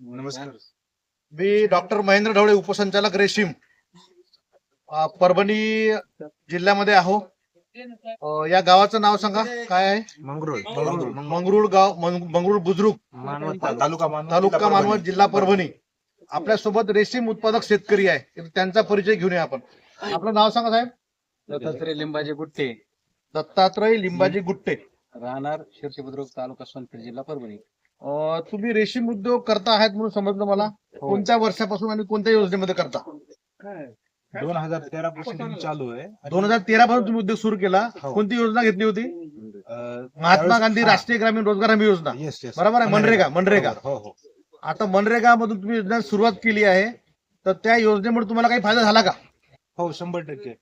नमस्कार. मी डॉक्टर महेंद्र ढवळे उपसंचालक रेशीम परभणी जिल्ह्यामध्ये आहो. या गावाचं नाव सांगा. काय आहे? मंगरुळ. मंगरुळ. गाव मंग- मंगरुळ मानवत तालुका मानवत तालुका मानवत जिल्हा परभणी. आपल्यासोबत रेशीम उत्पादक शेतकरी आहे. त्यांचा परिचय घेऊन या आपण. आपलं नाव सांगा साहेब. दत्तात्रय लिंबाचे गुट्टे. दत्तात्रय लिंबाजी गुट्टे. राहणार शिर्षी बुद्रुक तालुका सोनपेठ जिल्हा परभणी. तुम्ही रेशीम उद्योग करता आहात म्हणून समजलं मला. कोणत्या वर्षापासून आणि कोणत्या योजनेमध्ये करता? दोन हजार तेरा पासून चालू आहे. दोन हजार तेरा पासून तुम्ही उद्योग सुरू केला. हो. कोणती योजना घेतली होती? महात्मा गांधी हा, राष्ट्रीय ग्रामीण रोजगार हमी योजना. बरोबर आहे? मनरेगा मनरेगा. हो हो. आता मनरेगा मधून तुम्ही योजना सुरुवात केली आहे. तर त्या योजनेमुळे तुम्हाला काही फायदा झाला का? हो शंभर टक्के.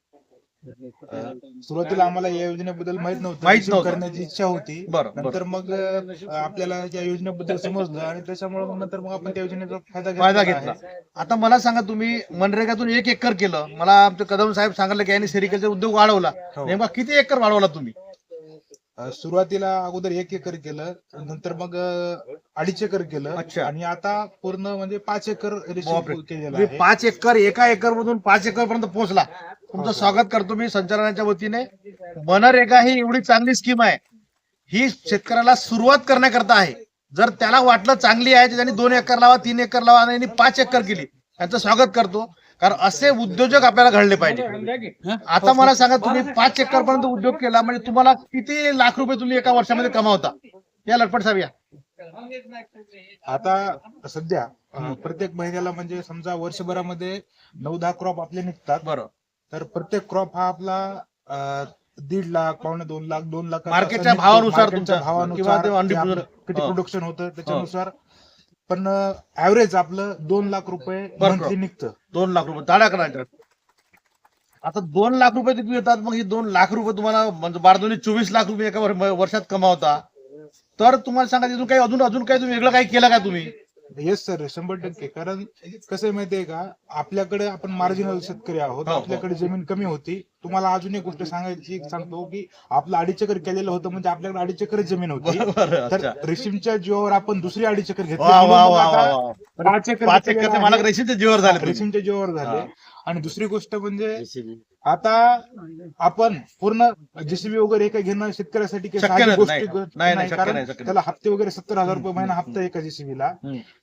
सुरुवातीला आम्हाला या योजनेबद्दल माहीत नव्हतं. माहीत नव्हतं. करण्याची इच्छा होती. बरं बरं. नंतर मग अं, आपल्याला या योजनेबद्दल समजलं आणि त्याच्यामुळे मग नंतर मग आपण त्या योजनेचा फायदा फायदा घेतला. आहे. आता मला सांगा तुम्ही मनरेगातून एक एकर केलं. मला आमचे कदम साहेब सांगितलं की यांनी सेरिकल्चर उद्योग वाढवला. हो. नेमका किती एकर वाढवला तुम्ही? अं, सुरुवातीला अगोदर एक एकर केलं. नंतर मग अं, अडीच एकर केलं. अच्छा. आणि आता पूर्ण म्हणजे पाच एकर बापरे. केलेलं तुम्ही आहे. पाच एकर एका एकर मधून पाच एकर पर्यंत पोहोचला. तुमचं स्वागत करतो मी संचालनाच्या वतीने. मनरेगा ही एवढी चांगली स्कीम आहे. ही शेतकऱ्याला सुरुवात करण्याकरता आहे. जर त्याला वाटलं चांगली आहे तर त्यांनी दोन एकर लावा तीन एकर लावा आणि पाच एकर केली. त्यांचं स्वागत करतो. कारण असे उद्योजक आपल्याला घडले पाहिजे. आता मला सांगा तुम्ही पाच एकर पर्यंत उद्योग केला म्हणजे तुम्हाला किती लाख रुपये तुम्ही एका वर्षामध्ये कमावता? या लटपट साहेब या. आता सध्या प्रत्येक महिन्याला म्हणजे समजा वर्षभरामध्ये नऊ दहा क्रॉप आपले निघतात. बरं. तर प्रत्येक क्रॉप हा आपला दीड लाख पावणे दोन लाख दोन लाख मार्केटच्या भावानुसार तुमच्या किंवा भावानुसार किती हो. प्रोडक्शन होतं त्याच्यानुसार. पण ऍव्हरेज आपलं दोन लाख रुपये बरं. निघतं. दोन लाख रुपये. करायच्या आता दोन लाख रुपये तिथे येतात मग ही दोन लाख रुपये तुम्हाला म्हणजे बारदोनी चोवीस लाख रुपये एका वर- वर्षात कमावता. तर तुम्हाला सांगा तिथून काही अजून अजून काही तुम्ही वेगळं काही केलं का तुम्ही? येस सर शंभर टक्के कारण कसं आहे माहितीये का आपल्याकडे आपण मार्जिनल शेतकरी आहोत हो, हो. आपल्याकडे जमीन कमी होती तुम्हाला अजून एक गोष्ट सांगायची सांगतो की आपलं अडीच एकर केलेलं होतं म्हणजे आपल्याकडे अडीच एकर जमीन होती तर अच्छा रेशीमच्या जीवावर आपण दुसरी अडीच एकर घेतली. पाच एकर पाच केलेलं एकरचे आहे. मालक रेशीमचे जीवर झाले. रेशीमच्या जीवावर झाले. आणि दुसरी गोष्ट म्हणजे आता आपण पूर्ण जेसीबी वगैरे काही घेणं शेतकऱ्यासाठी. त्याला हप्ते वगैरे सत्तर हजार रुपये महिना हप्ता एका जेसीबीला.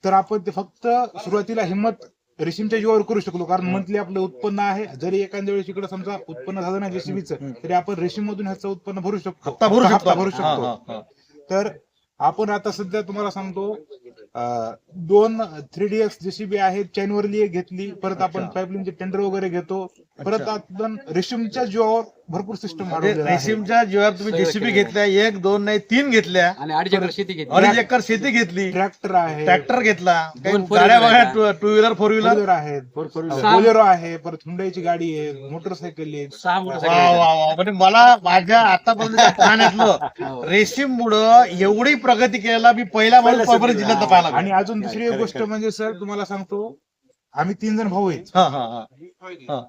तर आपण ते फक्त सुरुवातीला हिंमत रेशीमच्या जीवावर करू शकलो. कारण मंथली आपलं उत्पन्न आहे. जरी एखाद्या वेळेस इकडे समजा उत्पन्न झालं नाही जेसीबीचं तरी आपण रेशीम मधून ह्याचं उत्पन्न भरू शकतो. हप्ता भरू शकतो. हा, हा, हा. तर आपण आता सध्या तुम्हाला सांगतो दोन थ्री डी एक्स जेसीबी आहेत चैनवरली एक घेतली. परत आपण पाईपलाईनचे टेंडर वगैरे घेतो. परत आपण रेशीमच्या जीवावर भरपूर सिस्टम रेशीमच्या जीवावर तुम्ही जेसीबी घेतल्या एक दोन नाही तीन घेतल्या. आणि अडीच एकर शेती घेतली. अडीच एकर शेती घेतली. ट्रॅक्टर आहे. ट्रॅक्टर घेतला. गाड्या बघा. Two wheeler four wheeler Bolero आहेत बोलेरो आहे. परत हुंडाईची गाडी आहे. मोटरसायकल आहे. सहा वा मोटरसायकल वा वा. म्हणजे मला माझ्या आतापर्यंत पाहण्यातलं रेशीम मुळे एवढी प्रगती केलेला मी पहिला माणूस परभणी जिल्ह्यात पाहिला आणि अजून दुसरी एक गोष्ट म्हणजे सर तुम्हाला सांगतो आम्ही तीन जण भाऊ आहेत. हा हा हा. हा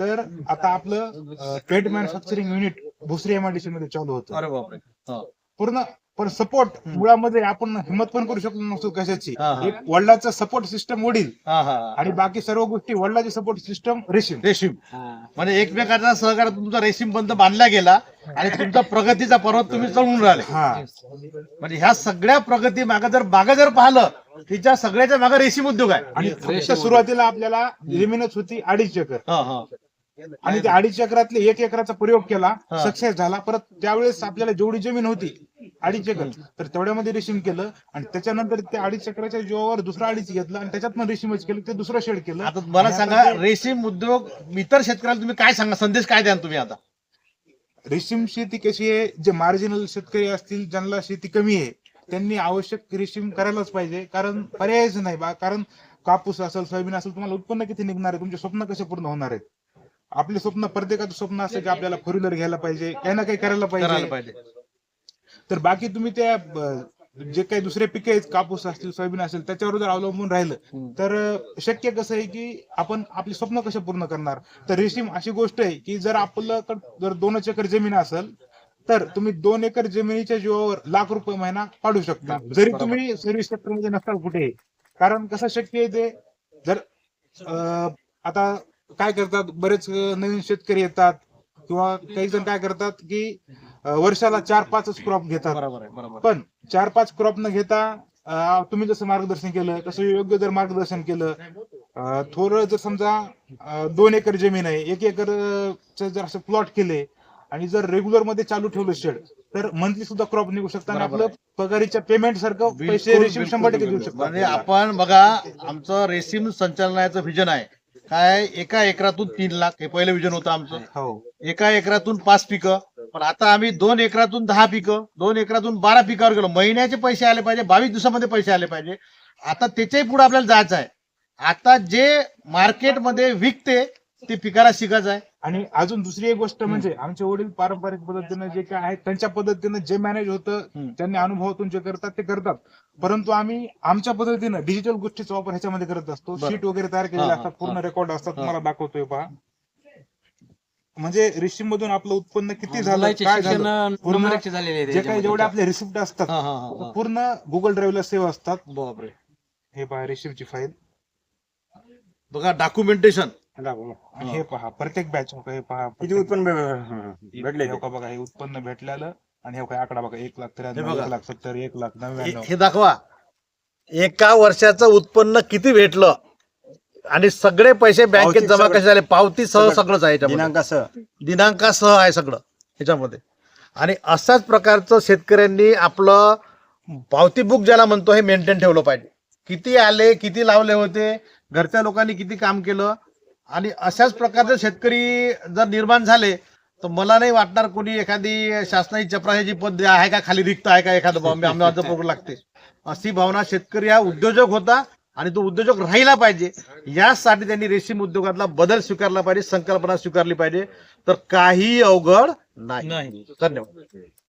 तर आता आपलं PET manufacturing unit Bhosari MIDC मध्ये चालू होतं. अरे बापरे. हा. पूर्ण पण सपोर्ट मुळामध्ये आपण हिंमत पण करू शकलो नसतो कशाची. हा, हा. एक वडिलाचा सपोर्ट सिस्टम वडील हा हा. हा. आणि बाकी सर्व गोष्टी वडिलाची सपोर्ट सिस्टम रेशीम रेशीम. म्हणजे एकमेकाचा सहकार तुमचा रेशीम पंत बांधला गेला आणि तुमचा प्रगतीचा पर्वत तुम्ही चढवून राहिले. म्हणजे ह्या सगळ्या प्रगती मागे जर मागे जर पाहिलं तिच्या सगळ्याच्या मागे रेशीम उद्योग आहे. आणि फक्त सुरुवातीला आपल्याला जमीनच होती अडीच एकर. हा हा. आणि त्या अडीच एकरातले एक एकराचा प्रयोग केला. सक्सेस झाला. परत त्यावेळेस आपल्याला जेवढी जमीन होती अडीच एकर. तर तेवढ्यामध्ये रेशीम केलं आणि त्याच्यानंतर त्या अडीच एकराच्या जीवावर दुसरा अडीच घेतलं आणि त्याच्यात पण रेशीमच केलं ते दुसरं शेड केलं. आता मला सांगा रेशीम उद्योग इतर शेतकऱ्याला तुम्ही काय सांगा संदेश काय द्याल तुम्ही आता? रेशीम शेती कशी आहे? जे मार्जिनल शेतकरी असतील ज्यांना शेती कमी आहे त्यांनी आवश्यक रेशीम करायलाच पाहिजे. कारण पर्यायच नाही बा. कारण कापूस असेल सोयाबीन असेल तुम्हाला उत्पन्न किती निघणार आहे? तुमचे स्वप्न कसे पूर्ण होणार आहेत? आपले स्वप्न प्रत्येकाचं स्वप्न असं की आपल्याला फोर व्हीलर घ्यायला पाहिजे काही ना काही करायला पाहिजे. तर बाकी तुम्ही त्या जे काही दुसरे पिके आहेत कापूस असतील सोयाबीन असेल त्याच्यावर जर अवलंबून राहिलं तर शक्य कसं आहे की आपण आपले स्वप्न कसे पूर्ण करणार? तर रेशीम अशी गोष्ट आहे की जर आपलं जर दोनच एकर जमीन असेल तर तुम्ही दोन एकर जमिनीच्या जीवावर लाख रुपये महिना पाडू शकता. जरी तुम्ही सर्व्हिस सेक्टरमध्ये नसताल कुठे कारण कसं शक्य आहे ते जर आता काय करतात बरेच नवीन शेतकरी येतात किंवा काही जण काय करतात की वर्षाला चार पाचच क्रॉप घेतात. बरोबर आहे बरोबर. पण चार पाच क्रॉप न घेता अं, तुम्ही जसं मार्गदर्शन केलं तसं योग्य जर मार्गदर्शन केलं अं, थोडं जर समजा अं, दोन एकर जमीन आहे एक एकर अं, चं जर असं प्लॉट केले आणि जर रेग्युलरमध्ये चालू ठेवलं शेड तर मंथली सुद्धा क्रॉप निघू शकतात आणि बरोबर आपलं पगारीच्या पेमेंट सारखं पैसे बिलकुल, रेशीम शंभर टक्के देऊ बिलकुल. शकतो म्हणजे. आपण बघा आमचं रेशीम संचालनाचं विजन आहे. काय एका एकरातून तीन लाख हे पहिलं विजन होतं आमचं. हो. एका एकरातून पाच पिकं पण आता आम्ही दोन एकरातून दहा पिकं दोन एकरातून बारा पिकावर गेलो महिन्याचे पैसे आले पाहिजे बावीस दिवसामध्ये पैसे आले पाहिजे आता त्याच्याही पुढे आपल्याला जायचं आहे आता जे मार्केटमध्ये विकते ते पिकाला शिकायचं आहे आणि अजून दुसरी एक गोष्ट म्हणजे आमचे वडील पारंपरिक पद्धतीनं जे काय आहे त्यांच्या पद्धतीनं जे मॅनेज होतं. त्यांनी अनुभवातून जे करतात ते करतात परंतु आम्ही आमच्या पद्धतीनं डिजिटल गोष्टीचा वापर ह्याच्यामध्ये करत असतो. शीट वगैरे तयार केलेले असतात पूर्ण. रेकॉर्ड असतात. तुम्हाला दाखवतोय पहा म्हणजे रेशीम मधून आपलं उत्पन्न किती झालं मुलाचे काय शिक्षण झालं पूर्ण नंबर एकचे झालेले आहे जे काही जेवढे आपले रिसिप्ट असतात हा, हा, हा, हा. पूर्ण गुगल ड्राईव्हला सेव्ह असतात. बापरे. हे पहा रेशीमची फाईल बघा डॉक्युमेंटेशन आणि हे पहा प्रत्येक बॅच हे पहा किती उत्पन्न भे- भेटले हे बघा बघा हे उत्पन्न भेटलेलं आणि हे बघा आकडा बघा एक लाख हे त्र्याण्णव बघा. एक लाख सत्तर एक लाख नव्याण्णव. हे दाखवा. एका वर्षाचं उत्पन्न किती भेटलं? आणि सगळे पैसे बँकेत जमा कसे झाले पावती सह सगळं. सगळंच आहे याच्यामध्ये. दिनांकासह. दिनांकासह आहे सगळं ह्याच्यामध्ये आणि अशाच प्रकारचं शेतकऱ्यांनी आपलं पावती बुक ज्याला म्हणतो हे मेंटेन ठेवलं पाहिजे. किती आले किती लावले होते घरच्या लोकांनी किती काम केलं आणि अशाच प्रकारचे शेतकरी जर निर्माण झाले तर मला नाही वाटणार कोणी एखादी शासनाची चपराशाची पद आहे का खाली रिक्त आहे का एखादं प्रोग्राम लागते. अशी भावना शेतकरी हा उद्योजक होता आणि तो उद्योजक राहिला पाहिजे. यासाठी त्यांनी रेशीम उद्योगातला बदल स्वीकारला पाहिजे संकल्पना स्वीकारली पाहिजे. तर काही अवघड नाही. धन्यवाद.